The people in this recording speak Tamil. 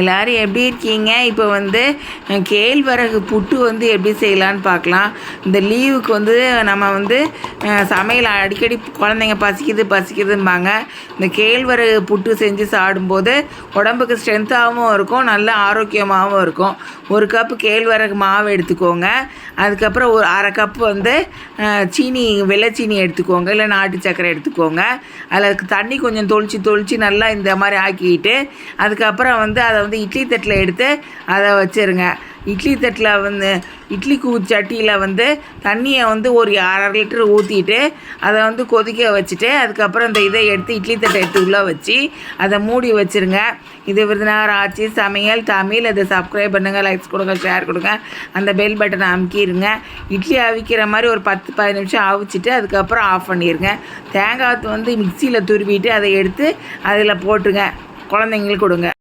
எல்லோரும் எப்படி இருக்கீங்க? இப்போ வந்து கேழ்வரகு புட்டு வந்து எப்படி செய்யலான்னு பார்க்கலாம். இந்த லீவுக்கு வந்து நம்ம வந்து சமையல் அடிக்கடி குழந்தைங்க பசிக்குது பசிக்குதும்பாங்க. இந்த கேழ்வரகு புட்டு செஞ்சு சாப்பிடும்போது உடம்புக்கு ஸ்ட்ரென்த்தாகவும் இருக்கும் நல்ல ஆரோக்கியமாகவும் இருக்கும். ஒரு கப்பு கேழ்வரகு மாவு எடுத்துக்கோங்க. அதுக்கப்புறம் ஒரு அரை கப் வந்து சீனி வெள்ளைச்சீனி எடுத்துக்கோங்க. இல்லை நாட்டு சர்க்கரை எடுத்துக்கோங்க. அதில் தண்ணி கொஞ்சம் தொளிச்சு தொளிச்சு நல்லா இந்த மாதிரி ஆக்கிட்டு அதுக்கப்புறம் வந்து அதை வந்து இட்லி தட்டில் எடுத்து அதை வச்சுருங்க. இட்லி தட்டில் வந்து இட்லி சட்டியில் வந்து தண்ணியை வந்து ஒரு அரை லிட்டர் ஊற்றிட்டு அதை வந்து கொதிக்க வச்சுட்டு அதுக்கப்புறம் இந்த இதை எடுத்து இட்லி தட்டை எடுத்து உள்ளே வச்சு அதை மூடி வச்சுருங்க. இது விருதுநகர் ஆட்சி சமையல் தமிழ். அதை சப்ஸ்கிரைப் பண்ணுங்கள் லைக்ஸ் கொடுங்க ஷேர் கொடுங்க. அந்த பெல் பட்டனை அமுக்கிடுங்க இட்லி அவிக்கிற மாதிரி ஒரு பத்து பதினஞ்சு நிமிஷம் அவிச்சிட்டு அதுக்கப்புறம் ஆஃப் பண்ணிடுங்க தேங்காய் வந்து மிக்சியில் துருவிட்டு அதை எடுத்து அதில் போட்டுருங்க. குழந்தைங்களுக்கு கொடுங்க.